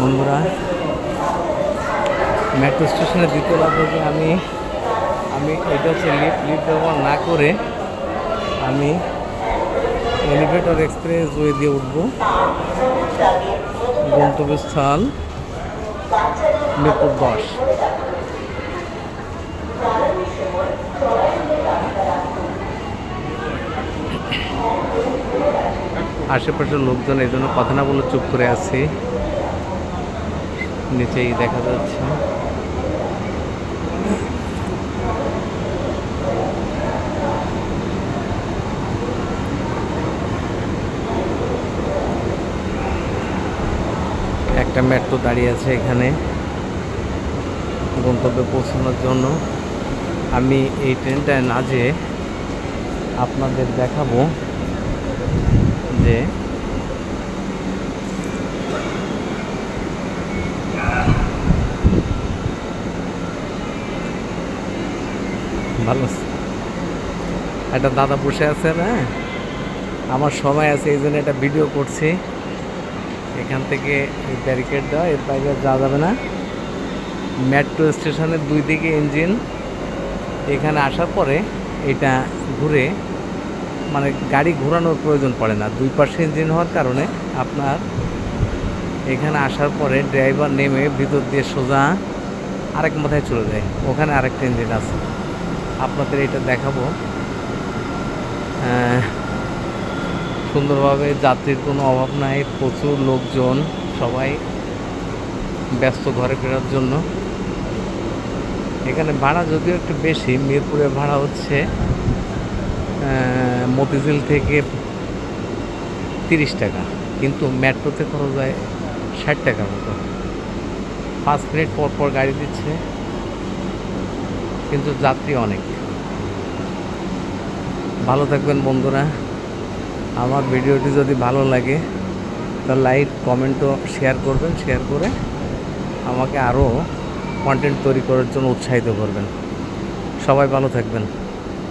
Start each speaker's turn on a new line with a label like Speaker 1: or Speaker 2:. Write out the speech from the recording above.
Speaker 1: বন্ধুরা মেট্রো স্টেশনের দ্বিতীয় লাভ থেকে আমি আমি এটা হচ্ছে লিফ্ট লিফ্ট ব্যবহার না করে আমি এলিভেটর এক্সপ্রেস ওয়ে দিয়ে উঠবো। গন্তব্যস্থল মিরপুর দশ। আশেপাশের লোকজন এই জন্য কথা না বলে চুপ করে আছে। নিচেই দেখা যাচ্ছে। একটা মেট্রো দাঁড়িয়ে আছে এখানে। গন্তব্যে পৌঁছানোর জন্য। আমি এই ট্রেনটায় না যেয়ে আপনাদের দেখাবো। ভালো একটা দাদা বসে আছে, না? আমার সময় আছে, এই জন্য একটা ভিডিও করছি। এখান থেকে ব্যারিকেড দেওয়া, এর বাইরে যাওয়া যাবে না। মেট্রো স্টেশনের দুই দিকে ইঞ্জিন এখানে আসার পরে এটা ঘুরে মানে গাড়ি ঘোরানোর প্রয়োজন পড়ে না। দুই পাশে ইঞ্জিন হওয়ার কারণে আপনার এখানে আসার পরে ড্রাইভার নেমে ভিতর দিয়ে সোজা আরেক মাথায় চলে যায়। ওখানে আরেকটা ইঞ্জিন আছে। আপনাদের এটা দেখাবো। সুন্দরভাবে যাত্রীর কোনো অভাব নাই, প্রচুর লোকজন, সবাই ব্যস্ত ঘরে ফেরার জন্য। এখানে ভাড়া যদিও একটু বেশি মিরপুরে ভাড়া হচ্ছে মতিঝিল থেকে তিরিশ টাকা, কিন্তু মেট্রোতে খরচ হয় ষাট টাকার মতো। পাঁচ মিনিট পর পর গাড়ি দিচ্ছে। কিন্তু যাত্রী অনেক। ভালো থাকবেন বন্ধুরা। আমার ভিডিওটি যদি ভালো লাগে, তা লাইক কমেন্টও শেয়ার করবেন শেয়ার করে আমাকে আরও কন্টেন্ট তৈরি করার জন্য উৎসাহিত করবেন। সবাই ভালো থাকবেন।